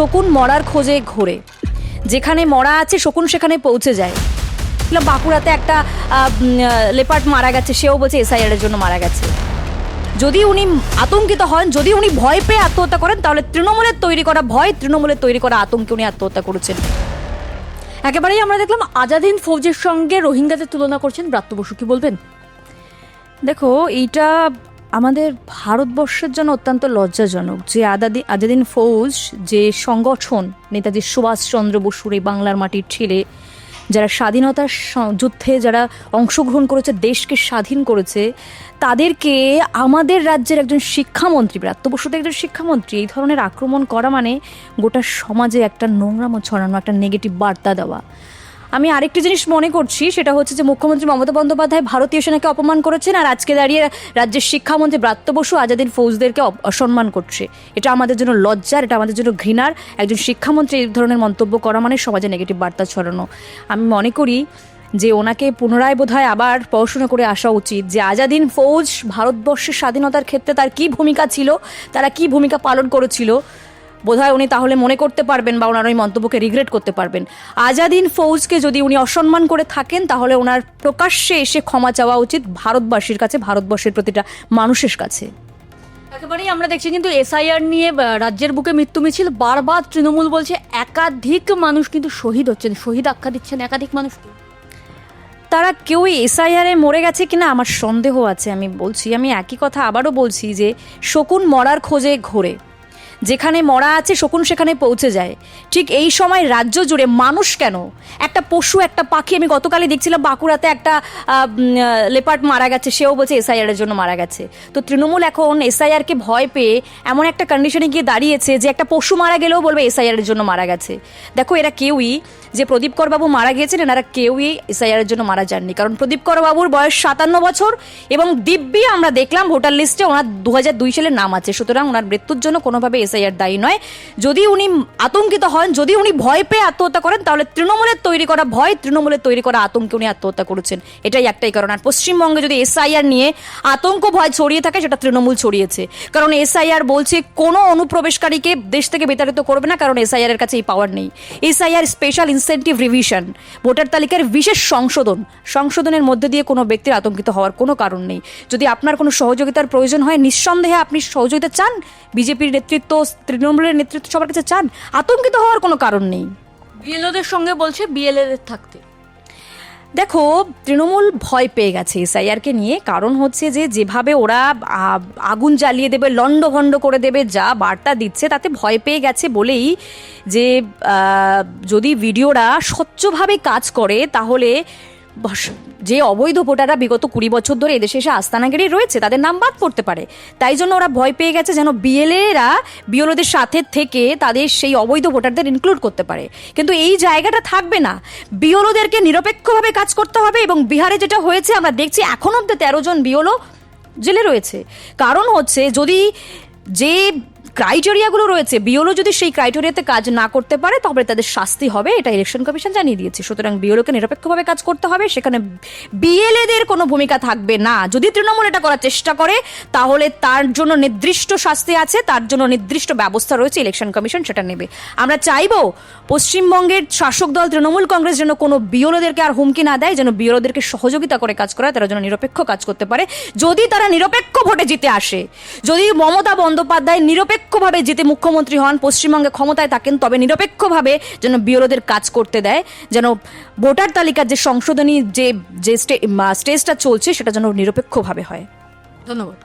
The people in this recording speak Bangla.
শকুন মরার খোঁজে ঘোরে। যেখানে মরা আছে, শকুন সেখানে পৌঁছে যায়। বাঁকুড়াতে একটা লেপার্ট মারা গেছে, সেও বলছে এসআইআর এর জন্য মারা গেছে। যদি উনি আতঙ্কিত হন, যদি উনি ভয় পেয়ে আত্মহত্যা করেন, তাহলে তৃণমূলের তৈরি করা ভয়, তৃণমূলের তৈরি করা আতঙ্কে উনি আত্মহত্যা করেছেন। একেবারেই আমরা দেখলাম আজাদিন ফৌজের সঙ্গে রোহিঙ্গাদের তুলনা করছেন ব্রাত্য বসু। কি বলবেন? দেখো, এইটা আমাদের ভারতবর্ষের জন্য অত্যন্ত লজ্জাজনক যে আদাদি আজাদিন ফৌজ যে সংগঠন, নেতাজি সুভাষচন্দ্র বসুর এই বাংলার মাটির ছেলে যারা স্বাধীনতার যুদ্ধে যারা অংশগ্রহণ করেছে, দেশকে স্বাধীন করেছে, তাদেরকে আমাদের রাজ্যের একজন শিক্ষামন্ত্রী, ব্রাত্য বসুতে একজন শিক্ষামন্ত্রী, এই ধরনের আক্রমণ করা মানে গোটা সমাজে একটা নোংরামো ছড়ানো, একটা নেগেটিভ বার্তা দেওয়া। আমি আরেকটি জিনিস মনে করছি, সেটা হচ্ছে যে মুখ্যমন্ত্রী মমতা বন্দ্যোপাধ্যায় ভারতীয় সেনাকে অপমান করেছেন আর আজকে দাঁড়িয়ে রাজ্যের শিক্ষামন্ত্রী ব্রাত্য বসু আজাদিন ফৌজদেরকে অসম্মান করছে। এটা আমাদের জন্য লজ্জার, এটা আমাদের জন্য ঘৃণার। একজন শিক্ষামন্ত্রী এই ধরনের মন্তব্য করা মানে সমাজে নেগেটিভ বার্তা ছড়ানো। আমি মনে করি যে ওনাকে পুনরায় বোধহয় আবার পড়াশোনা করে আসা উচিত যে আজাদিন ফৌজ ভারতবর্ষের স্বাধীনতার ক্ষেত্রে তার কি ভূমিকা ছিল, তারা কি ভূমিকা পালন করেছিল বোধহয় উনি তাহলে মনে করতে পারবেন বা ওনার ওই মন্তব্যকে রিগ্রেট করতে পারবেন। আজাদিন ফৌজকে যদি উনি অসম্মান করে থাকেন তাহলে ওনার প্রকাশ্যে এসে ক্ষমা চাওয়া উচিত ভারতবাসীর কাছে ভারতবর্ষের প্রতিটা মানুষের কাছে। একেবারেই আমরা দেখছি কিন্তু এসআইআর নিয়ে রাজ্যের বুকে মৃত্যু মিছিল বারবার তৃণমূল বলছে একাধিক মানুষ কিন্তু শহীদ হচ্ছেন। শহীদ আখ্যা দিচ্ছেন একাধিক মানুষ। তারা কেউই এসআইআরে মরে গেছে কিনা আমার সন্দেহ আছে আমি বলছি। আমি একই কথা আবারও বলছি যে শকুন মরার খোঁজে ঘোরে। যেখানে মরা আছে শকুন সেখানে পৌঁছে যায়। ঠিক এই সময় রাজ্য জুড়ে মানুষ কেন? একটা পশু, একটা পাখি, আমি গতকালই দেখছিলাম বাঁকুড়াতে একটা লেপার্ট মারা গেছে, সেও বলছে এসআইআর এর জন্য মারা গেছে। তো তৃণমূল এখন এসআইআরকে ভয় পেয়ে এমন একটা কন্ডিশনে গিয়ে দাঁড়িয়েছে যে একটা পশু মারা গেলেও বলবে এসআইআর এর জন্য মারা গেছে। দেখো, এরা কেউই যে প্রদীপ কর বাবু মারা গিয়েছেন, এনারা কেউই এসআইআর এর জন্য মারা যাননি। কারণ প্রদীপ কর বাবুর বয়স সাতান্ন বছর এবং দিব্যি আমরা দেখলাম ভোটার লিস্টে ওনার দু হাজার দুই সালের নাম আছে। সুতরাং ওনার মৃত্যুর জন্য কোনোভাবে এসআইআর দায়ী নয়। যদি উনি আতঙ্কিত হন, যদি উনি ভয় পেয়ে আত্মহত্যা করেন, তাহলে তৃণমূলের তৈরি করা ভয়, তৃণমূলের তৈরি করা আতঙ্কে উনি আত্মহত্যা করেছেন। এটাই একটাই কারণ। আর পশ্চিমবঙ্গে যদি এসআইআর নিয়ে আতঙ্ক, ভয় ছড়িয়ে থাকে, সেটা তৃণমূল ছড়িয়েছে। কারণ এসআইআর বলছে, কোনো অনুপ্রবেশকারীকে দেশ থেকে বিতাড়িত করবে না, কারণ এসআইআর এর কাছে এই পাওয়ার নেই। SIR special incentive revision voter তালিকার বিশেষ সংশোধন, সংশোধনের মধ্যে দিয়ে কোনো ব্যক্তির আতঙ্কিত হওয়ার কোনো কারণ নেই। যদি আপনার কোনো সহযোগিতার প্রয়োজন হয়, নিঃসন্দেহে আপনি সহযোগিতা চান। বিজেপির নেতৃত্ব তৃণমূলের নেতৃত্ব সবার কাছে চান আতঙ্কিত হওয়ার কোনো কারণ নেই। বিএলওদের সঙ্গে বলছে বিএলএদের থাকতে। দেখো তৃণমূল ভয় পেয়ে গেছে এসআইআরকে নিয়ে। কারণ হচ্ছে যে যেভাবে ওরা আগুন জ্বালিয়ে দেবে লণ্ডভণ্ড করে দেবে যা বার্তা দিচ্ছে তাতে ভয় পেয়ে গেছে বলেই যে যদি ভিডিওরা স্বচ্ছভাবে কাজ করে তাহলে যে অবৈধ ভোটাররা বিগত কুড়ি বছর ধরে এদেশে এসে আস্তানাগিরি রয়েছে, তাদের নাম বাদ পড়তে পারে। তাই জন্য ওরা ভয় পেয়ে গেছে যেন বিএলএরা বিএলওদের সাথে থেকে তাদের সেই অবৈধ ভোটারদের ইনক্লুড করতে পারে। কিন্তু এই জায়গাটা থাকবে না। বিএলওদেরকে নিরপেক্ষভাবে কাজ করতে হবে এবং বিহারে যেটা হয়েছে, আমরা দেখছি এখন অব্দি তেরো জন বিএলও জেলে রয়েছে। কারণ হচ্ছে যদি যে ক্রাইটেরিয়াগুলো রয়েছে, বিওলো যদি সেই ক্রাইটেরিয়াতে কাজ না করতে পারে, তবে তাদের শাস্তি হবে, এটা ইলেকশন কমিশন জানিয়ে দিয়েছে। সুতরাং বিওলোকে নিরপেক্ষভাবে কাজ করতে হবে, সেখানে বিএলএদের কোনো ভূমিকা থাকবে না। যদি তৃণমূল এটা করার চেষ্টা করে, তাহলে তার জন্য নির্দিষ্ট শাস্তি আছে, তার জন্য নির্দিষ্ট ব্যবস্থা রয়েছে ইলেকশন কমিশন সেটা নেবে। আমরা চাইব পশ্চিমবঙ্গের শাসক দল, তৃণমূল কংগ্রেস যেন কোনো বিওলোদেরকে আর হুমকি না দেয়, যেন বিওলোদেরকে সহযোগিতা করে কাজ করায়, তারা যেন নিরপেক্ষ কাজ করতে পারে। যদি তারা নিরপেক্ষ ভোটে জিতে আসে, যদি মমতা বন্দ্যোপাধ্যায় নিরপেক্ষভাবে যেতে মুখ্যমন্ত্রী হন, পশ্চিমবঙ্গে ক্ষমতায় থাকেন, তবে নিরপেক্ষভাবে যেন বিরোধের কাজ করতে দেয়, যেন ভোটার তালিকার যে সংশোধনী যে যে স্টেজটা চলছে, সেটা যেন নিরপেক্ষভাবে হয়। ধন্যবাদ।